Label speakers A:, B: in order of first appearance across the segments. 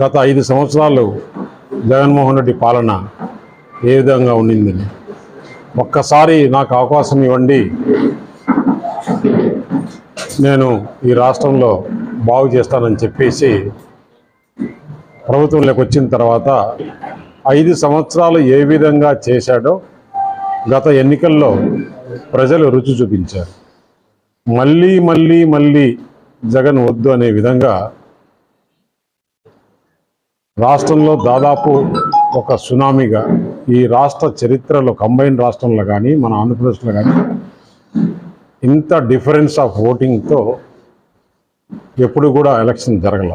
A: గత ఐదు సంవత్సరాలు జగన్మోహన్ రెడ్డి పాలన ఏ విధంగా ఉండిందని. ఒక్కసారి నాకు అవకాశం ఇవ్వండి. నేను ఈ రాష్ట్రంలో బాగు చేస్తానని చెప్పేసి ప్రభుత్వంలోకి వచ్చిన తర్వాత ఐదు సంవత్సరాలు ఏ విధంగా చేశాడో గత ఎన్నికల్లో ప్రజలు రుచి చూపించారు. మళ్ళీ మళ్ళీ మళ్ళీ జగన్ వద్దు అనే విధంగా రాష్ట్రంలో దాదాపు ఒక సునామీగా ఈ రాష్ట్ర చరిత్రలో కంబైన్ రాష్ట్రంలో కానీ మన ఆంధ్రప్రదేశ్లో కానీ ఇంత డిఫరెన్స్ ఆఫ్ ఓటింగ్తో ఎప్పుడు కూడా ఎలక్షన్ జరగల.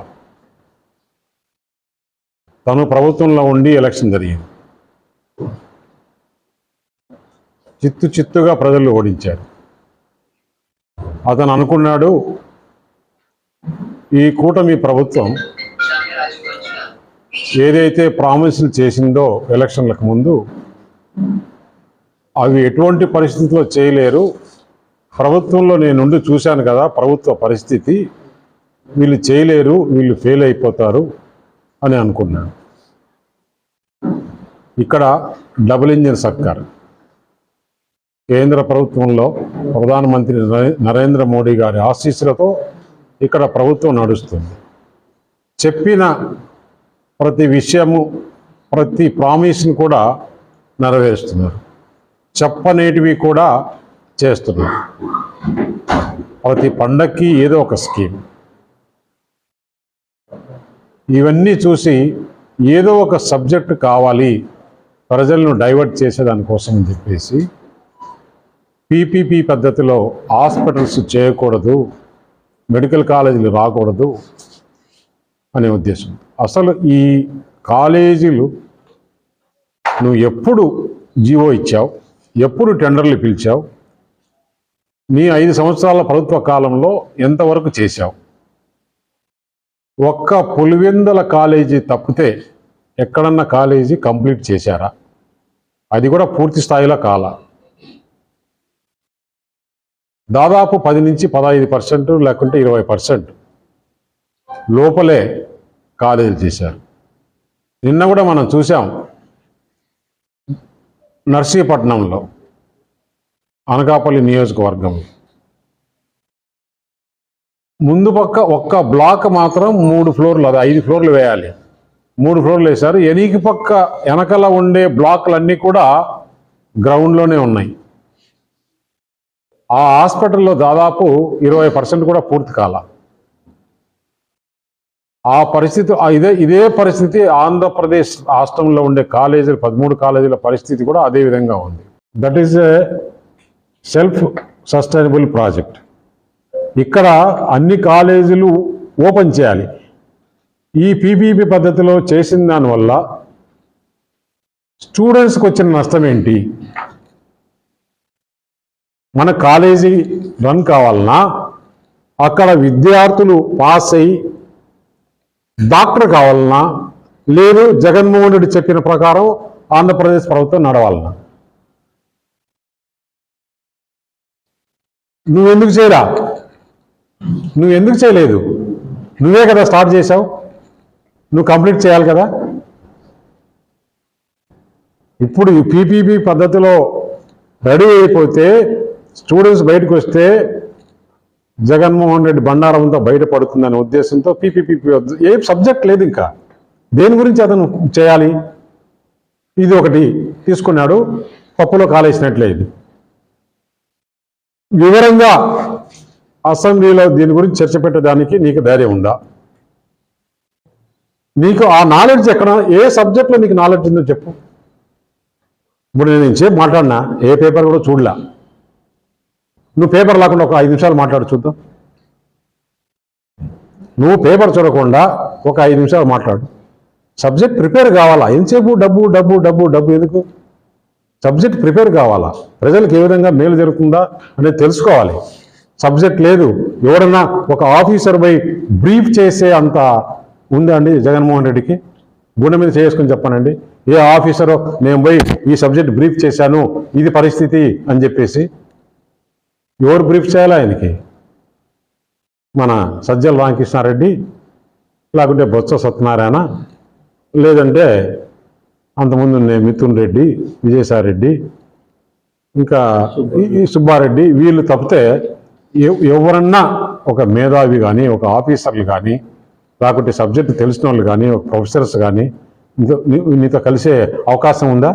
A: తను ప్రభుత్వంలో ఉండి ఎలక్షన్ జరిగింది. చిత్తు చిత్తుగా ప్రజలు ఓడించారు. అతను అనుకున్నాడు ఈ కూటమి ప్రభుత్వం ఏదైతే ప్రామిసులు చేసిందో ఎలక్షన్లకు ముందు అవి ఎటువంటి పరిస్థితుల్లో చేయలేరు. ప్రభుత్వంలో నేనుండి చూశాను కదా ప్రభుత్వ పరిస్థితి. వీళ్ళు చేయలేరు వీళ్ళు ఫెయిల్ అయిపోతారు అని అనుకున్నాను. ఇక్కడ డబుల్ ఇంజిన్ సర్కార్. కేంద్ర ప్రభుత్వంలో ప్రధానమంత్రి నరే- నరేంద్ర మోడీ గారి ఆశీస్సులతో ఇక్కడ ప్రభుత్వం నడుస్తుంది. చెప్పిన ప్రతి విషయము ప్రతి ప్రామిస్ని కూడా నెరవేరుస్తున్నారు. చెప్పనేటివి కూడా చేస్తున్నారు. ప్రతి పండక్కి ఏదో ఒక స్కీమ్. ఇవన్నీ చూసి ఏదో ఒక సబ్జెక్ట్ కావాలి ప్రజలను డైవర్ట్ చేసేదానికోసం అని చెప్పేసి పీపీపీ పద్ధతిలో హాస్పిటల్స్ చేయకూడదు మెడికల్ కాలేజీలు రాకూడదు అనే ఉద్దేశం. అసలు ఈ కాలేజీలు నువ్వు ఎప్పుడు జీవో ఇచ్చావు? ఎప్పుడు టెండర్లు పిలిచావు? నీ ఐదు సంవత్సరాల ప్రభుత్వ కాలంలో ఎంతవరకు చేశావు? ఒక్క పులివెందల కాలేజీ తప్పితే ఎక్కడన్నా కాలేజీ కంప్లీట్ చేశారా? అది కూడా పూర్తి స్థాయిలో కాల. దాదాపు పది నుంచి పదహైదు పర్సెంట్ లేకుంటే ఇరవై పర్సెంట్. లోపలే ఖాళీలు చేశారు నిన్న కూడా మనం చూసాం నర్సీపట్నంలో అనకాపల్లి నియోజకవర్గం. ముందు పక్క ఒక్క బ్లాక్ మాత్రం మూడు ఫ్లోర్లు అది ఐదు ఫ్లోర్లు వేయాలి. మూడు ఫ్లోర్లు వేశారు. ఎనికి పక్క వెనకల ఉండే బ్లాక్లన్నీ కూడా గ్రౌండ్లోనే ఉన్నాయి. ఆ హాస్పిటల్లో దాదాపు ఇరవై పర్సెంట్ కూడా పూర్తి కాల. ఆ పరిస్థితి ఇదే ఇదే పరిస్థితి ఆంధ్రప్రదేశ్ రాష్ట్రంలో ఉండే కాలేజీలు పదమూడు కాలేజీల పరిస్థితి కూడా అదే విధంగా ఉంది. That is a self sustainable project ఇక్కడ అన్ని కాలేజీలు ఓపెన్ చేయాలి. ఈ పీపీపీ పద్ధతిలో చేసిన దానివల్ల స్టూడెంట్స్కి వచ్చిన నష్టం ఏంటి? మన కాలేజీ రన్ కావాలన్నా అక్కడ విద్యార్థులు పాస్ అయ్యి డాక్టర్ కావాలన్నా లేదు జగన్మోహన్ రెడ్డి చెప్పిన ప్రకారం ఆంధ్రప్రదేశ్ ప్రభుత్వం నడవాలన్నా. నువ్వెందుకు చేయరా నువ్వు ఎందుకు చేయలేదు? నువ్వే కదా స్టార్ట్ చేసావు నువ్వు కంప్లీట్ చేయాలి కదా? ఇప్పుడు పీపీపీ పద్ధతిలో రెడీ అయిపోతే స్టూడెంట్స్ బయటకు వస్తే జగన్మోహన్ రెడ్డి బండారంతో బయటపడుతుందనే ఉద్దేశంతో పీపీపీపీ ఏ సబ్జెక్ట్ లేదు ఇంకా. దేని గురించి అతను చేయాలి? ఇది ఒకటి తీసుకున్నాడు. పప్పులో కాలేసినట్లే ఇది. వివరంగా అసెంబ్లీలో దీని గురించి చర్చ పెట్టడానికి నీకు ధైర్యం ఉందా? నీకు ఆ నాలెడ్జ్ ఎక్కడ? ఏ సబ్జెక్ట్లో నీకు నాలెడ్జ్ ఉందో చెప్పు. ఇప్పుడు నేను నుంచి మాట్లాడినా ఏ పేపర్ కూడా చూడలా. నువ్వు పేపర్ లేకుండా ఒక ఐదు నిమిషాలు మాట్లాడు చూద్దాం. నువ్వు పేపర్ చూడకుండా ఒక ఐదు నిమిషాలు మాట్లాడు. సబ్జెక్ట్ ప్రిపేర్ కావాలా? ఎంతసేపు డబ్బు డబ్బు డబ్బు డబ్బు ఎందుకు? సబ్జెక్ట్ ప్రిపేర్ కావాలా? ప్రజలకు ఏ విధంగా మేలు జరుగుతుందా అనేది తెలుసుకోవాలి. సబ్జెక్ట్ లేదు. ఎవరన్నా ఒక ఆఫీసర్ పై బ్రీఫ్ చేసే అంత ఉందండి జగన్మోహన్ రెడ్డికి? గుండె మీద చేసుకుని చెప్పానండి. ఏ ఆఫీసరో నేను పోయి ఈ సబ్జెక్ట్ బ్రీఫ్ చేశాను ఇది పరిస్థితి అని చెప్పేసి ఎవరు బ్రీఫ్ చేయాలి ఆయనకి? మన సజ్జల రామకృష్ణారెడ్డి లేకుంటే బొత్స సత్యనారాయణ లేదంటే అంతకుముందు మిథున్ రెడ్డి విజయసాయి రెడ్డి ఇంకా ఈ- సుబ్బారెడ్డి వీళ్ళు తప్పితే ఎవరన్నా ఒక మేధావి కానీ ఒక ఆఫీసర్లు కానీ లేకుంటే సబ్జెక్ట్ తెలిసిన వాళ్ళు కానీ ఒక ప్రొఫెసర్స్ కానీ నీతో కలిసే అవకాశం ఉందా?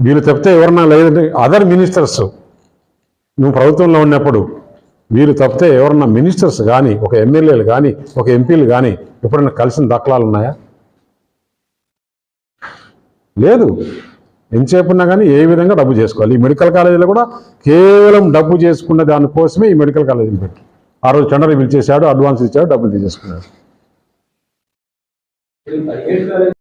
A: వీళ్ళు తప్పితే ఎవరన్నా లేదంటే అదర్ మినిస్టర్స్ నువ్వు ప్రభుత్వంలో ఉన్నప్పుడు వీళ్ళు తప్పితే ఎవరన్నా మినిస్టర్స్ కానీ ఒక ఎమ్మెల్యేలు కానీ ఒక ఎంపీలు కానీ ఎప్పుడైనా కలిసిన దాఖలాలు ఉన్నాయా? లేదు. ఎంతసేపు ఉన్నా కానీ ఏ విధంగా డబ్బు చేసుకోవాలి? ఈ మెడికల్ కాలేజీలో కూడా కేవలం డబ్బు చేసుకున్న దానికోసమే ఈ మెడికల్ కాలేజీని పెట్టి ఆ రోజు టెండర్ పిలిచేశాడు అడ్వాన్స్ ఇచ్చాడు డబ్బులు తీసేసుకున్నాడు